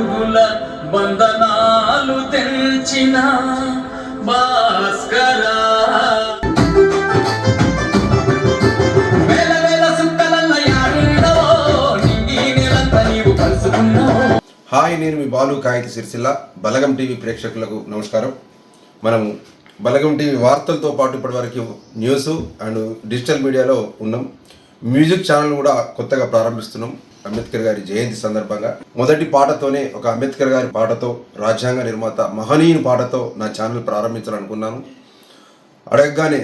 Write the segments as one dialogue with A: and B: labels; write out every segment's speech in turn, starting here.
A: అడుగుల బంధనాలు తెంచిన భాస్కర. హాయ్ నేను మీ బాలు కాగిత సిరిసిల్ల బలగం టీవీ ప్రేక్షకులకు నమస్కారం. మనం బలగం టీవీ వార్తలతో పాటు ఇప్పటివరకు న్యూస్ అండ్ డిజిటల్ మీడియాలో ఉన్నాం. మ్యూజిక్ ఛానల్ కూడా కొత్తగా ప్రారంభిస్తున్నాం. అంబేద్కర్ గారి జయంతి సందర్భంగా మొదటి పాటతోనే ఒక అంబేద్కర్ గారి పాటతో రాజ్యాంగ నిర్మాత మహనీయుని పాటతో నా ఛానల్ ప్రారంభించాలనుకున్నాను. అడగగానే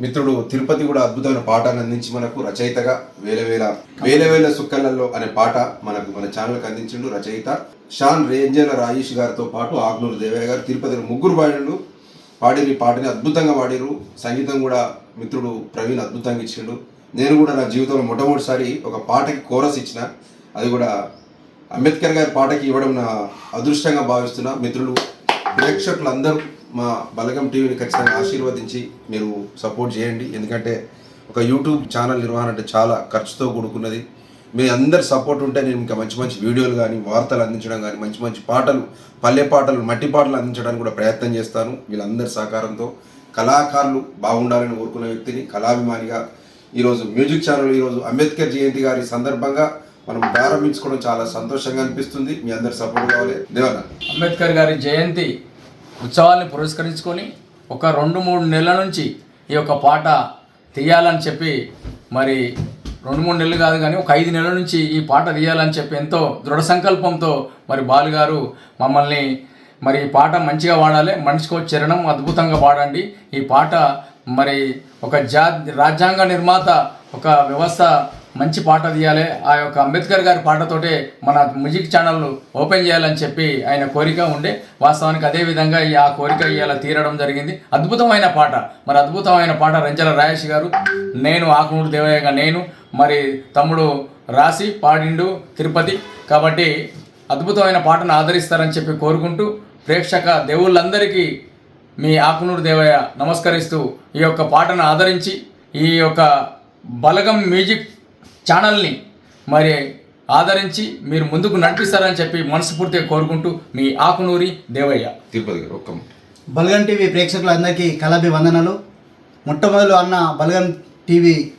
A: మిత్రుడు తిరుపతి కూడా అద్భుతమైన పాటను అందించి మనకు రచయితగా వేల వేల వేల వేల సుక్కలలో అనే పాట మనకు మన ఛానల్కి అందించిండు రచయిత షాన్ రేంజల రాజేష్ గారితో పాటు ఆగ్నూరు దేవయ్య గారు తిరుపతిలో ముగ్గురు పాడినలు పాడిన ఈ పాటని అద్భుతంగా పాడిరు సంగీతం కూడా మిత్రుడు ప్రవీణ్ అద్భుతంగా ఇచ్చిండు. నేను కూడా నా జీవితంలో మొట్టమొదటిసారి ఒక పాటకి కోరస్ ఇచ్చిన. అది కూడా అంబేద్కర్ గారి పాటకి ఇవ్వడం నా అదృష్టంగా భావిస్తున్నా మిత్రులు ప్రేక్షకులు అందరూ మా బలగం టీవీని ఖచ్చితంగా ఆశీర్వదించి మీరు సపోర్ట్ చేయండి. ఎందుకంటే ఒక యూట్యూబ్ ఛానల్ నిర్వహణ అంటే చాలా ఖర్చుతో కూడుకున్నది. మీ అందరి సపోర్ట్ ఉంటే నేను ఇంకా మంచి మంచి వీడియోలు కానీ వార్తలు అందించడం కానీ మంచి మంచి పాటలు పల్లె పాటలు మట్టి పాటలు అందించడానికి కూడా ప్రయత్నం చేస్తాను. వీళ్ళందరి సహకారంతో కళాకారులు బాగుండాలని కోరుకునే వ్యక్తిని కళాభిమానిగా ఈరోజు మ్యూజిక్ ఛానల్ ఈరోజు అంబేద్కర్ జయంతి గారి సందర్భంగా మనం ప్రారంభించుకోవడం చాలా సంతోషంగా అనిపిస్తుంది. మీ అందరి సపోర్ట్ కావాలి. దేవన్న.
B: అంబేద్కర్ గారి జయంతి ఉత్సవాల్ని పురస్కరించుకొని ఒక రెండు మూడు నెలల నుంచి ఈ యొక్క పాట తీయాలని చెప్పి మరి రెండు మూడు నెలలు కాదు కానీ ఒక ఐదు నెలల నుంచి ఈ పాట తీయాలని చెప్పి ఎంతో దృఢ సంకల్పంతో మరి బాలు గారు మమ్మల్ని మరి ఈ పాట మంచిగా పాడాలి మనిషికో చరణం అద్భుతంగా పాడండి. ఈ పాట మరి ఒక జా రాజ్యాంగ నిర్మాత ఒక వ్యవస్థ మంచి పాట తీయాలి. ఆ యొక్క అంబేద్కర్ గారి పాటతోటే మన మ్యూజిక్ ఛానల్ ఓపెన్ చేయాలని చెప్పి ఆయన కోరిక ఉండే. వాస్తవానికి అదే విధంగా ఈ ఆ కోరిక ఇవాళ తీరడం జరిగింది. అద్భుతమైన పాట. మరి అద్భుతమైన పాట రంజల రాయేష్ గారు. నేను ఆకునూరు దేవయ్యగా నేను. మరి తమ్ముడు రాసి పాడిండు తిరుపతి. కాబట్టి అద్భుతమైన పాటను ఆదరిస్తారని చెప్పి కోరుకుంటూ ప్రేక్షక దేవుళ్ళందరికీ మీ ఆకునూరు దేవయ్య నమస్కరిస్తూ ఈ యొక్క పాటను ఆదరించి ఈ యొక్క బలగం మ్యూజిక్ ఛానల్ని మరి ఆదరించి మీరు ముందుకు నడిపిస్తారని చెప్పి మనస్ఫూర్తిగా కోరుకుంటూ మీ ఆకునూరి దేవయ్య.
A: తిరుపతి గారు ఒక్క మాట.
C: బలగన్ టీవీ ప్రేక్షకులందరికీ కలబి వందనలు. మొట్టమొదలు అన్న బలగన్ టీవీ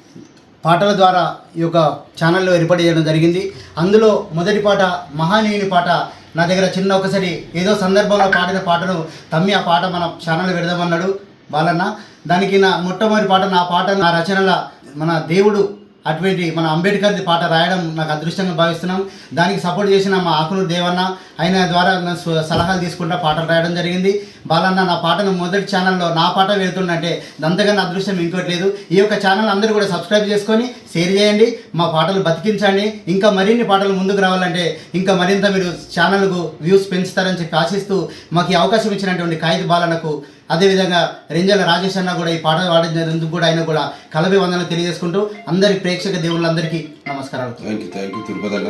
C: పాటల ద్వారా ఈ యొక్క ఛానల్లో ఏర్పాటు చేయడం జరిగింది. అందులో మొదటి పాట మహానీయుని పాట నా దగ్గర చిన్న ఒకసారి ఏదో సందర్భంలో పాడిన పాటను తమ్మి ఆ పాట మన ఛానల్ పెడదామన్నాడు బాలన్న. దానికి నా మొట్టమొదటి పాట నా పాట నా రచనల మన దేవుడు అటువంటి మన అంబేద్కర్ది పాట రాయడం నాకు అదృష్టంగా భావిస్తున్నాం. దానికి సపోర్ట్ చేసిన మా ఆకునూరు దేవన్న ఆయన ద్వారా సలహాలు తీసుకుంటా పాటలు రాయడం జరిగింది. బాలన్న నా పాటను మొదటి ఛానల్లో నా పాట వెళ్తుందంటే అంతకన్నా అదృష్టం ఇంకోటి లేదు. ఈ యొక్క ఛానల్ అందరూ కూడా సబ్స్క్రైబ్ చేసుకొని షేర్ చేయండి మా పాటలు బతికించండి ఇంకా మరిన్ని పాటలు ముందుకు రావాలంటే ఇంకా మరింత మీరు ఛానల్కు వ్యూస్ పెంచుతారని చెప్పి ఆశిస్తూ మాకు ఈ అవకాశం ఇచ్చినటువంటి కాగిత బాలనకు అదేవిధంగా రెంజల రాజేష్ అన్న కూడా ఈ పాట పాడినందుకు కూడా ఆయన కూడా కలబి వందన తెలియజేసుకుంటూ అందరి ప్రేక్షక దేవుళ్ళందరికీ నమస్కారాలు.
A: Thank you thank you Tirupati అన్న.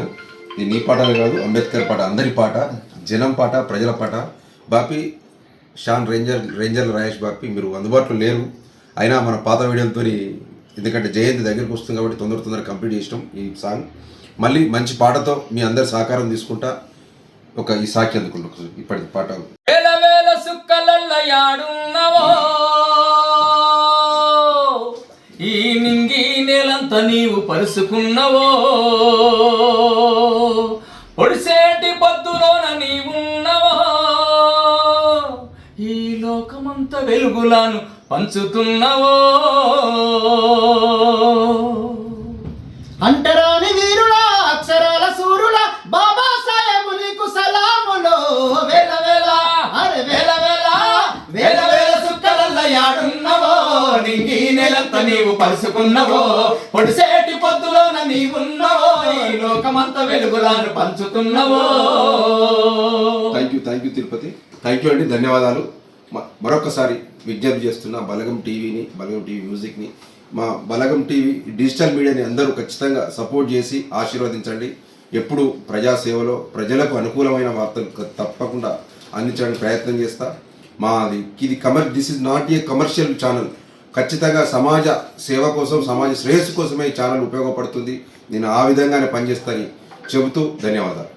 A: ఇది నీ పాటలు కాదు అంబేద్కర్ పాట అందరి పాట జనం పాట ప్రజల పాట. బాపి షాన్ రేంజర్ రేంజర్ రాయేష్ బాపి మీరు అందుబాటులో లేరు. అయినా మన పాత వీడియోలతో ఎందుకంటే జయంతి దగ్గరికి వస్తుంది కాబట్టి తొందర తొందర కంప్లీట్ చేసినాం ఈ సాంగ్. మళ్ళీ మంచి పాటతో మీ అందరి సహకారం తీసుకుంటా ఒక ఈ సాక్షి అందుకుంటా ఇప్పటి పాట.
B: వేల వేల ఈ నింగి నేలంత నీవు పరుసుకున్నవో? వెలుగులాను పంచుతున్నవో.
C: అంటరాని వీరుడా అక్షరాల సూరుల బాబా సాహెబ్ నీకు సలాములు. వేల వేల అరే వేల వేల వేల వేల సుక్కలల్ల యాడున్నవో.
B: నింగి నెలంత నీవు పరుసుకున్నవో పొడిసేటి పొద్దులోన నీవున్నవో. ఈ లోకమంత వెలుగులాను పంచుతున్నవో.
A: Thank you thank you Tirupati thank you అండి ధన్యవాదాలు. మరొకసారి విజ్ఞప్తి చేస్తున్న బలగం టీవీని బలగం టీవీ మ్యూజిక్ని మా బలగం టీవీ డిజిటల్ మీడియాని అందరూ ఖచ్చితంగా సపోర్ట్ చేసి ఆశీర్వదించండి. ఎప్పుడు ప్రజాసేవలో ప్రజలకు అనుకూలమైన వార్తలు తప్పకుండా అందించడానికి ప్రయత్నం చేస్తా. మాది ఇది commer this is not a commercial channel. ఖచ్చితంగా సమాజ సేవ కోసం సమాజ శ్రేయస్సు కోసమే ఈ ఛానల్ ఉపయోగపడుతుంది. నేను ఆ విధంగానే పనిచేస్తాను చెబుతూ ధన్యవాదాలు.